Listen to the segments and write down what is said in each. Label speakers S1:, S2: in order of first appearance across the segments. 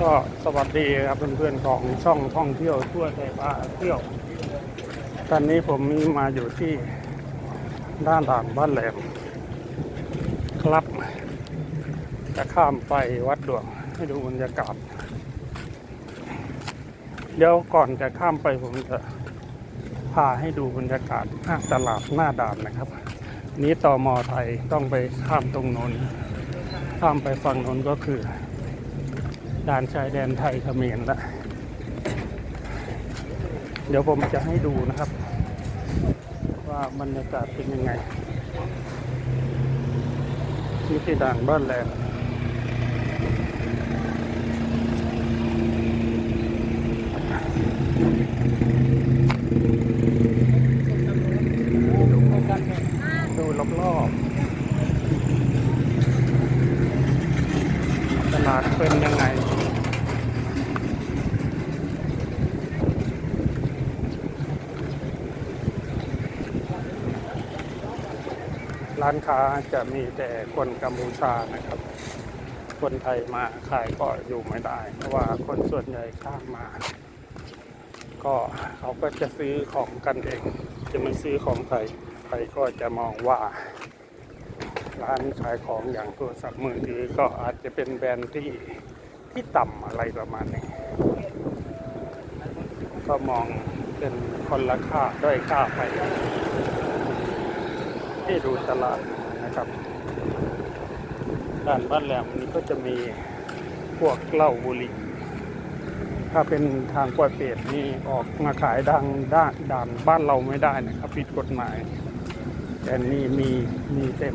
S1: ก็สวัสดีครับเพื่อนๆของช่องท่องเที่ยวทั่วไทยพาเที่ยว ตอนนี้ผมมาอยู่ที่ด้านด่านบ้านแหลมครับจะข้ามไปวัดหลวงให้ดูบรรยากาศ เดี๋ยวก่อนจะข้ามไปผมจะพาให้ดูบรรยากาศหน้าตลาดหน้าด่านนะครับ นี้ต่อมอไทยต้องไปข้ามตรงโน้นข้ามไปฝั่งโน้นก็คือ ด่านชายแดนไทยเขมรละเดี๋ยวผมจะให้ดูนะครับ ว่าบรรยากาศเป็นยังไงนี่ที่ด่านบ้านแหลมดูรอบๆตลาดเป็นยังไง ร้านค้าจะมีแต่คนกัมพูชานะครับ คนไทยมาขายก็อยู่ไม่ได้ เพราะว่าคนส่วนใหญ่ข้ามมา ก็เขาก็จะซื้อของกันเอง จะไม่ซื้อของไทยใครก็จะมองว่า ร้านขายของอย่างโทรศัพท์มือถือก็อาจจะเป็นแบรนด์ที่ที่ต่ำอะไรประมาณนี้ก็มองเป็นคนละค่าด้อยค่าไป ให้ดูตลาดนะครับ ด้านบ้านแหลมนี้ก็จะมีพวกเหล้าบุหรี่ถ้าเป็นทางปล่อยเปรตนี่ออกมาขายดังด้านด่านบ้านเราไม่ได้นะครับผิดกฎหมาย แต่นี่มีมีเต็ม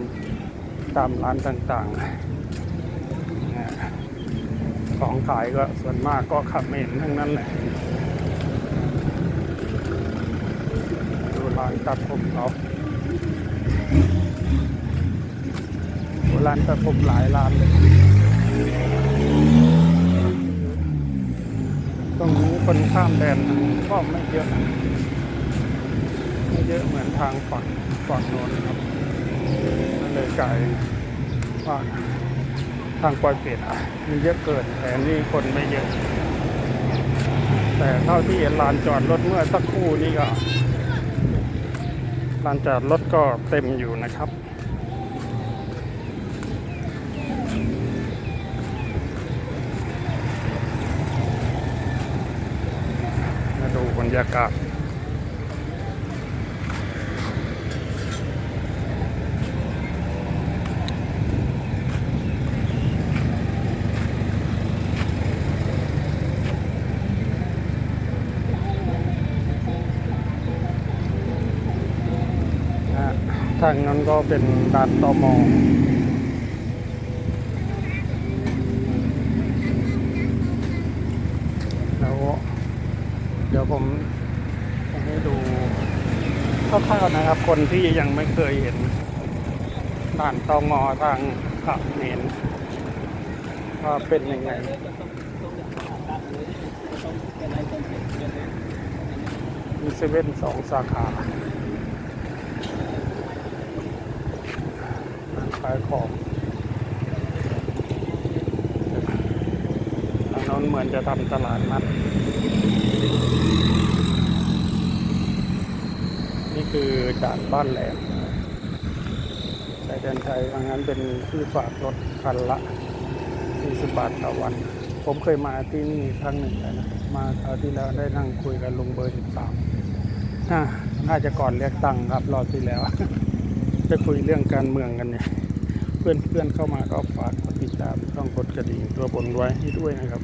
S1: ตามร้านต่างๆ ของขายก็ส่วนมากก็ขับเมนทั้งนั้นแหละดูร้านตัดผมเขา โบร้านตัดผมหลายร้านเลย ตรงนี้คนข้ามแดนก็ไม่เยอะ ไม่เยอะเหมือนทางฝั่งฝั่งโน้นครับนั่นเลยกลายว่าทางปอยเป็ดอะมีเยอะเกินแต่นี่คนไม่เยอะ แต่เท่าที่เห็นลานจอดรถเมื่อสักครู่นี้ก็ ลานจอดรถก็เต็มอยู่นะครับมาดูบรรยากาศ ทางนั้นก็เป็นด่านตอมแล้วเดี๋ยวผมจะให้ดูคร่าวๆนะครับ คนที่ยังไม่เคยเห็นด่านตอมอทางขับเนนว่าเป็นยังไงมีเซเว่นสองสาขาร้าน ขายของทางโน้นเหมือนจะทำตลาดนัด นี่คือด่านบ้านแหลมชายแดนไทยทางนั้นเป็นที่ฝากรถคันละ 40 บาทต่อวัน ผมเคยมาที่นี่ครั้งหนึ่งแล้วนะ มาคราวที่แล้วได้นั่งคุยกับลุงเบอร์ 13น่าน่าจะก่อนเรียกตังค์ครับ รอบที่แล้ว จะคุยเรื่องการเมืองกันเนี่ย เพื่อนเเข้ามาก็ฝากกดติดตามช่องกดกระดิ่งตัวบนไว้ให้ด้วยนะครับ